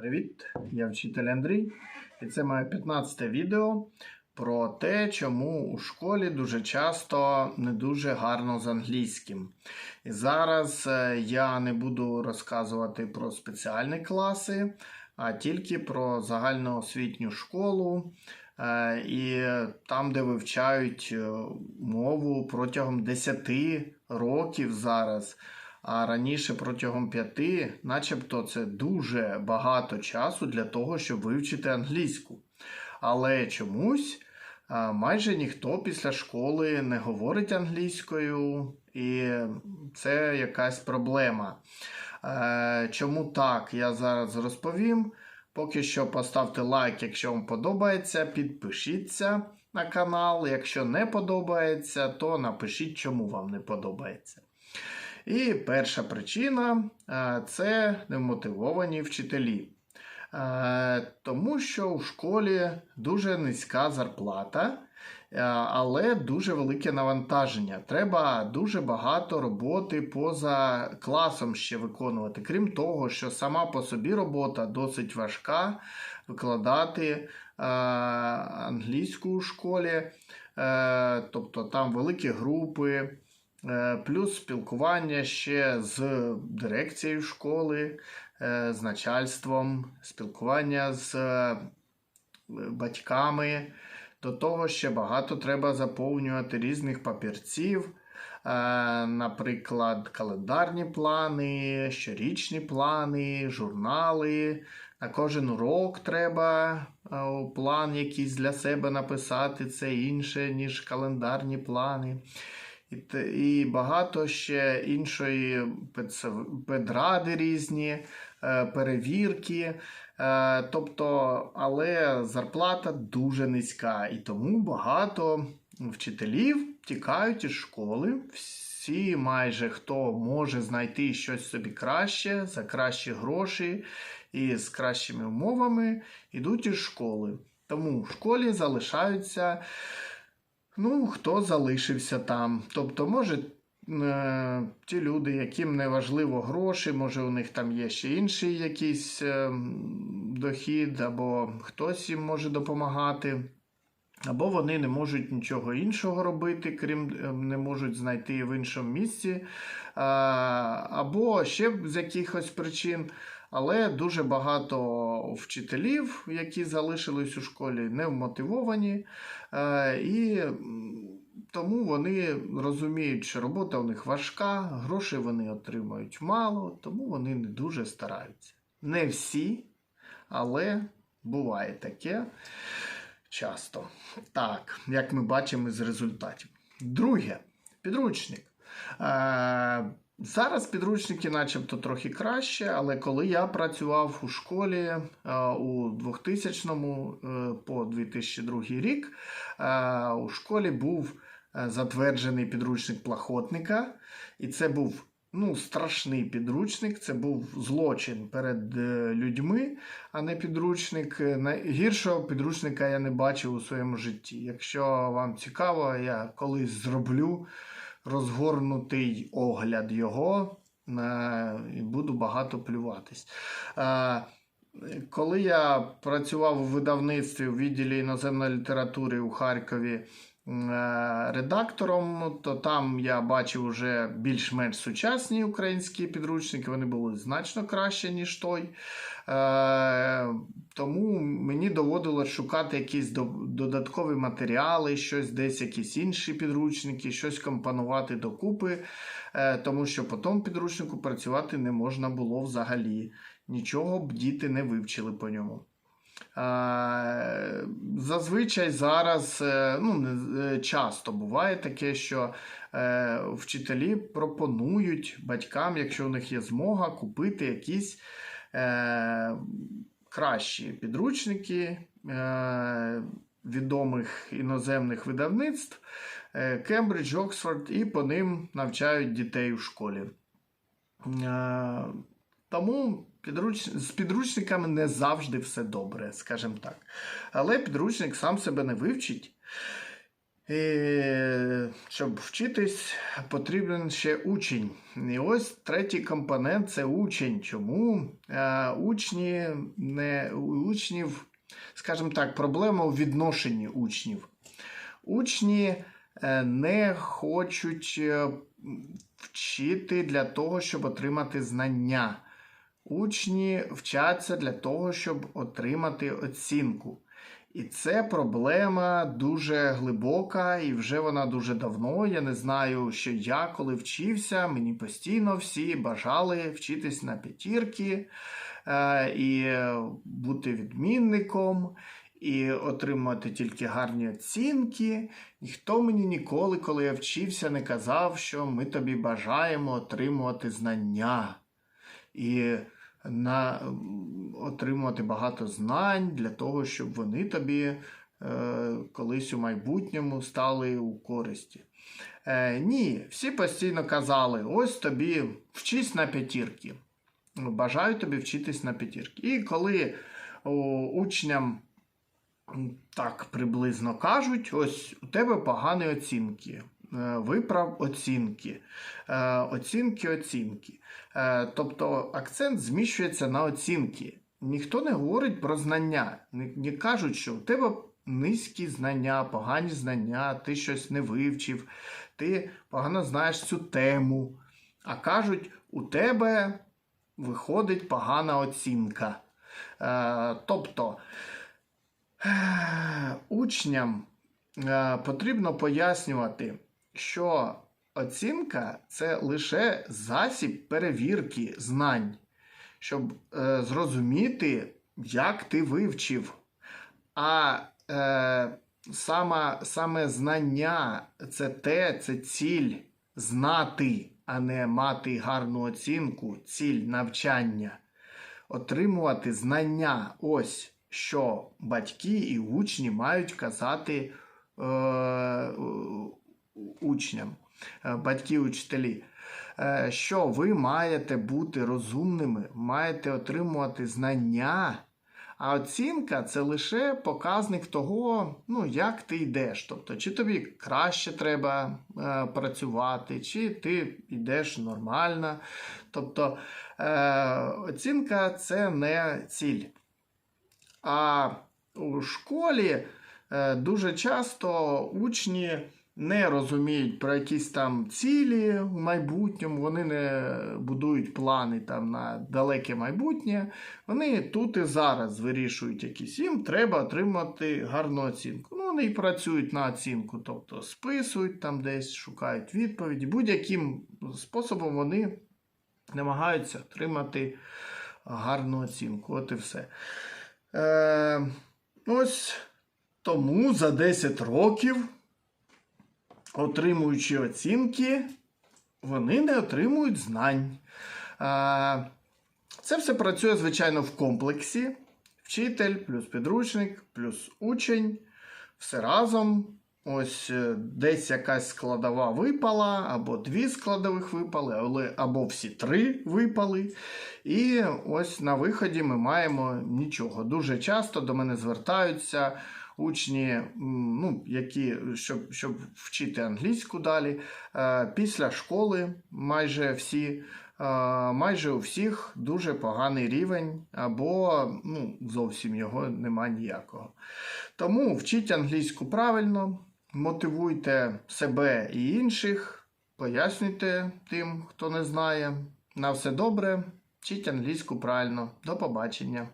Привіт, я вчитель Андрій, і це моє 15 відео про те, чому у школі дуже часто не дуже гарно з англійським. І зараз е, я не буду розказувати про спеціальні класи, а тільки про загальноосвітню школу. е, І там, де вивчають е, мову протягом 10 років зараз. А раніше протягом п'яти, начебто, це дуже багато часу для того, щоб вивчити англійську. Але чомусь майже ніхто після школи не говорить англійською, і це якась проблема. Е, Чому так? Я зараз розповім. Поки що поставте лайк, якщо вам подобається, підпишіться на канал. Якщо не подобається, то напишіть, чому вам не подобається. І перша причина е, це немотивовані вчителі. Е, Тому що у школі дуже низька зарплата, е, але дуже велике навантаження. Треба дуже багато роботи поза класом ще виконувати. Крім того, що сама по собі робота досить важка викладати англійську у школі, тобто там великі групи. Е, Плюс спілкування ще з дирекцією школи, е, з начальством, спілкування з е, батьками. До того ще багато треба заповнювати різних папірців, наприклад, календарні плани, щорічні плани, журнали. На кожен урок треба план якийсь для себе написати. Це інше, ніж календарні плани. І, багато ще іншої педради різні, е, перевірки. Е, тобто, але зарплата дуже низька. І тому багато вчителів тікають із школи. Всі, майже хто може знайти щось собі краще за кращі гроші і з кращими умовами, йдуть із школи. Тому в школі залишаються. Ну, хто залишився там. Тобто, може, е, ті люди, яким не важливо гроші, може, у них там є ще інший якийсь е, дохід, або хтось їм може допомагати. Або вони не можуть нічого іншого робити, крім е, не можуть знайти в іншому місці, або ще з якихось причин. Але дуже багато вчителів, які залишились у школі, не вмотивовані, е, і тому вони розуміють, що робота у них важка, грошей вони отримують мало, тому вони не дуже стараються. Не всі, але буває таке часто. Так, як ми бачимо з результатів. Друге, підручник. Зараз підручники, начебто, трохи краще, але коли я працював у школі е, у 2000 е, по 2002 рік, е, у школі був затверджений підручник плахотника, і це був ну, страшний підручник, це був злочин перед людьми, а не підручник. Гіршого підручника я не бачив у своєму житті. Якщо вам цікаво, я колись зроблю розгорнутий огляд його, е, і буду багато плюватись. Е, коли я працював у видавництві у відділі іноземної літератури у Харкові редактором, то там я бачив вже більш-менш сучасні українські підручники, вони були значно краще, ніж той. Тому мені доводилось шукати якісь додаткові матеріали, щось десь якісь інші підручники, щось компонувати докупи, е, тому що по тому підручнику працювати не можна було взагалі. Нічого б діти не вивчили по ньому. Зазвичай зараз е, ну, е, часто буває таке, що вчителі пропонують батькам, якщо у них є змога, купити якісь кращі підручники е, відомих іноземних видавництв Кембридж, Оксфорд, і по ним навчають дітей у школі. Е, тому підруч... з підручниками не завжди все добре, скажімо так. Але підручник сам себе не вивчить. І, щоб вчитись, потрібен ще учень. І ось третій компонент це учень. Чому учні не учнів, скажімо так, проблема у відношенні учнів. Учні е, не хочуть е, вчити для того, щоб отримати знання. Учні вчаться для того, щоб отримати оцінку. І це проблема дуже глибока, і вже вона дуже давно. Я не знаю, що я коли вчився, мені постійно всі бажали вчитись на п'ятірки е, і бути відмінником, і отримувати тільки гарні оцінки. Ніхто мені ніколи, коли я вчився, не казав, що ми тобі бажаємо отримувати знання. І на, отримувати багато знань для того, щоб вони тобі е, колись у майбутньому стали у користі. Е, ні, всі постійно казали: ось тобі вчись на п'ятірки. Бажаю тобі вчитись на п'ятірки. І коли о, учням так приблизно кажуть, ось у тебе погані оцінки. Е, Виправ оцінки, Е, оцінки, оцінки. Е, Тобто акцент зміщується на оцінки. Ніхто не говорить про знання. Не, кажуть, що у тебе низькі знання, погані знання, ти щось не вивчив, ти погано знаєш цю тему. А кажуть, у тебе виходить погана оцінка. Тобто учням потрібно пояснювати, що оцінка це лише засіб перевірки знань, щоб е, зрозуміти, як ти вивчив. А е, саме, саме знання це те, це ціль знати, а не мати гарну оцінку, ціль навчання. Отримувати знання. Ось що батьки і учні мають казати е, учням, е, батьки учителі. Е, що ви маєте бути розумними, маєте отримувати знання. А оцінка це лише показник того, ну, як ти йдеш. Тобто, чи тобі краще треба е, працювати, чи ти йдеш нормально. Тобто е, оцінка це не ціль. А у школі е, дуже часто учні не розуміють про якісь там цілі в майбутньому, вони не будують плани там на далеке майбутнє. Вони тут і зараз вирішують якісь. Їм треба отримати гарну оцінку. Ну, вони і працюють на оцінку, тобто списують там десь, шукають відповіді. Будь-яким способом вони намагаються отримати гарну оцінку. От і все. Е, ось тому за 10 років, отримуючи оцінки, вони не отримують знань. Це все працює, звичайно, в комплексі. Вчитель, плюс підручник, плюс учень. Все разом. Ось е, десь якась складова випала, або дві складових випали, або всі три випали. І ось на виході ми маємо нічого. Дуже часто до мене звертаються учні, ну, які, щоб, щоб вчити англійську далі. Е, Після школи майже всі. е, Майже у всіх дуже поганий рівень, або ну, зовсім його нема ніякого. Тому вчіть англійську правильно, мотивуйте себе і інших, пояснюйте тим, хто не знає. На все добре, вчіть англійську правильно. До побачення.